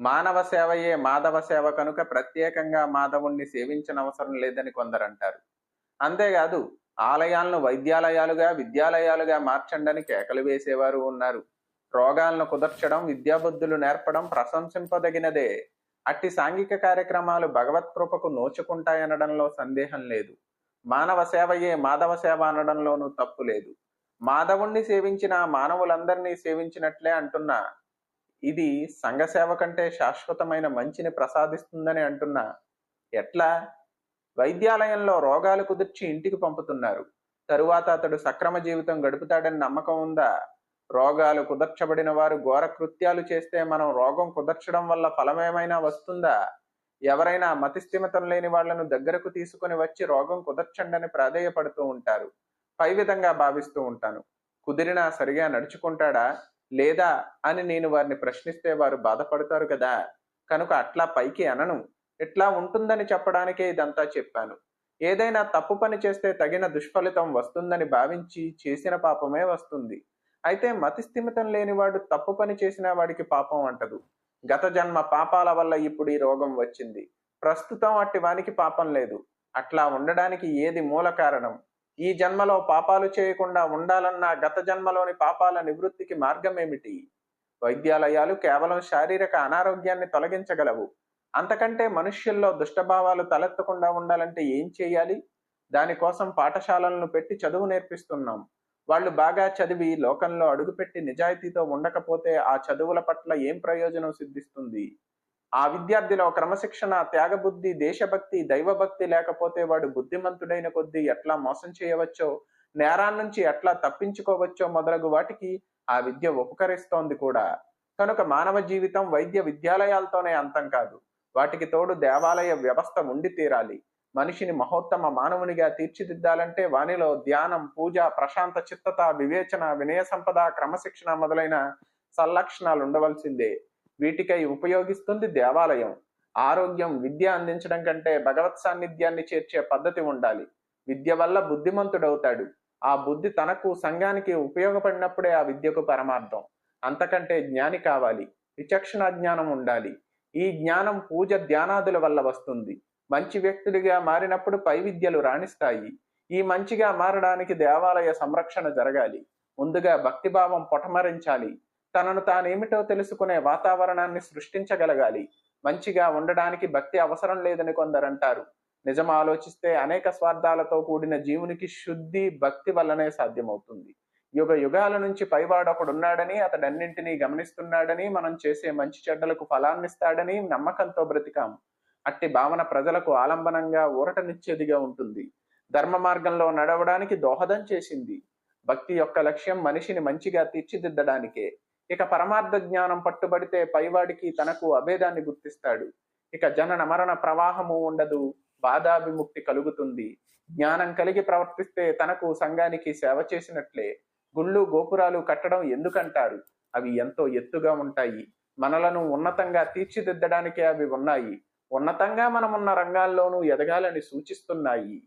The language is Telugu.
మానవ సేవయే మాధవ సేవ కనుక ప్రత్యేకంగా మాధవుణ్ణి సేవించనవసరం లేదని కొందరంటారు. అంతేకాదు ఆలయాలను వైద్యాలయాలుగా విద్యాలయాలుగా మార్చండని కేకలు వేసేవారు ఉన్నారు. రోగాలను కుదర్చడం విద్యాబుద్ధులు నేర్పడం ప్రశంసింపదగినదే. అట్టి సాంఘిక కార్యక్రమాలు భగవత్ కృపకు నోచుకుంటాయనడంలో సందేహం లేదు. మానవ సేవయే మాధవ సేవ అనడంలోనూ తప్పు లేదు. మాధవుణ్ణి సేవించిన మానవులందరినీ సేవించినట్లే అంటున్నా ఇది సంఘ సేవ కంటే శాశ్వతమైన మంచిని ప్రసాదిస్తుందని అంటున్నా. ఎట్లా? వైద్యాలయంలో రోగాలు కుదిర్చి ఇంటికి పంపుతున్నారు. తరువాత అతడు సక్రమ జీవితం గడుపుతాడని నమ్మకం ఉందా? రోగాలు కుదర్చబడిన వారు ఘోర కృత్యాలు చేస్తే మనం రోగం కుదర్చడం వల్ల ఫలమేమైనా వస్తుందా? ఎవరైనా మతిస్థిమితం లేని వాళ్ళను దగ్గరకు తీసుకుని వచ్చి రోగం కుదర్చండని ప్రాధేయపడుతూ ఉంటారు. పై విధంగా భావిస్తూ ఉంటాను. కుదిరినా సరిగా నడుచుకుంటాడా? లేదా అని నేను వారిని ప్రశ్నిస్తే వారు బాధపడతారు కదా. కనుక అట్లా పైకి అనను. ఇట్లా ఉంటుందని చెప్పడానికే ఇదంతా చెప్పాను. ఏదైనా తప్పు పని చేస్తే తగిన దుష్ఫలితం వస్తుందని భావించి చేసిన పాపమే వస్తుంది. అయితే మతిస్థిమితం లేనివాడు తప్పు పని చేసిన వాడికి పాపం అంటదు. గత జన్మ పాపాల వల్ల ఇప్పుడు ఈ రోగం వచ్చింది. ప్రస్తుతం అట్టి వానికి పాపం లేదు. అట్లా ఉండడానికి ఏది మూల కారణం? ఈ జన్మలో పాపాలు చేయకుండా ఉండాలన్న గత జన్మలోని పాపాల నివృత్తికి మార్గం ఏమిటి వైద్యాలయాలు కేవలం శారీరక అనారోగ్యాన్ని తొలగించగలవు. అంతకంటే మనుష్యుల్లో దుష్టభావాలు తలెత్తకుండా ఉండాలంటే ఏం చేయాలి? దానికోసం పాఠశాలలను పెట్టి చదువు నేర్పిస్తున్నాం. వాళ్ళు బాగా చదివి లోకంలో అడుగుపెట్టి నిజాయితీతో ఉండకపోతే ఆ చదువుల పట్ల ఏం ప్రయోజనం సిద్ధిస్తుంది? ఆ విద్యార్థిలో క్రమశిక్షణ త్యాగబుద్ధి దేశభక్తి దైవభక్తి లేకపోతే వాడు బుద్ధిమంతుడైన కొద్దీ ఎట్లా మోసం చేయవచ్చో నేరాన్నించి ఎట్లా తప్పించుకోవచ్చో మొదలగు వాటికి ఆ విద్య ఉపకరిస్తోంది కూడా. కనుక మానవ జీవితం వైద్య విద్యాలయాలతోనే అంతం కాదు. వాటికి తోడు దేవాలయ వ్యవస్థ ఉండి తీరాలి. మనిషిని మహోత్తమ మానవునిగా తీర్చిదిద్దాలంటే వానిలో ధ్యానం పూజ ప్రశాంత చిత్తత వివేచన వినయ సంపద క్రమశిక్షణ మొదలైన సల్లక్షణాలు ఉండవలసిందే వీటికై ఉపయోగిస్తుంది దేవాలయం. ఆరోగ్యం విద్య అందించడం కంటే భగవత్ సాన్నిధ్యాన్ని చేర్చే పద్ధతి ఉండాలి. విద్య వల్ల బుద్ధిమంతుడవుతాడు. ఆ బుద్ధి తనకు సంఘానికి ఉపయోగపడినప్పుడే ఆ విద్యకు పరమార్థం. అంతకంటే జ్ఞాని కావాలి. విచక్షణ జ్ఞానం ఉండాలి. ఈ జ్ఞానం పూజ ధ్యానాదుల వల్ల వస్తుంది. మంచి వ్యక్తుడిగా మారినప్పుడు పై విద్యలు రాణిస్తాయి. ఈ మంచిగా మారడానికి దేవాలయ సంరక్షణ జరగాలి. ముందుగా భక్తిభావం పొటమరించాలి. తనను తానేమిటో తెలుసుకునే వాతావరణాన్ని సృష్టించగలగాలి. మంచిగా ఉండడానికి భక్తి అవసరం లేదని కొందరంటారు. నిజం ఆలోచిస్తే అనేక స్వార్థాలతో కూడిన జీవునికి శుద్ధి భక్తి వల్లనే సాధ్యమవుతుంది. యుగ యుగాల నుంచి పైవాడొకడున్నాడని అతడన్నింటినీ గమనిస్తున్నాడని మనం చేసే మంచి చెడ్డలకు ఫలాన్నిస్తాడని నమ్మకంతో బ్రతికాం. అట్టి భావన ప్రజలకు ఆలంబనంగా ఊరటనిచ్చేదిగా ఉంటుంది. ధర్మ మార్గంలో నడవడానికి దోహదం చేసింది. భక్తి యొక్క లక్ష్యం మనిషిని మంచిగా తీర్చిదిద్దడానికే. ఇక పరమార్థ జ్ఞానం పట్టుబడితే పైవాడికి తనకు అభేదాన్ని గుర్తిస్తాడు. ఇక జనన మరణ ప్రవాహము ఉండదు బాధాభిముక్తి కలుగుతుంది. జ్ఞానం కలిగి ప్రవర్తిస్తే తనకు సంఘానికి సేవ చేసినట్లే. గుళ్ళు గోపురాలు కట్టడం ఎందుకంటారు? అవి ఎంతో ఎత్తుగా ఉంటాయి. మనలను ఉన్నతంగా తీర్చిదిద్దడానికే అవి ఉన్నాయి. ఉన్నతంగా మనమున్న రంగాల్లోనూ ఎదగాలని సూచిస్తున్నాయి.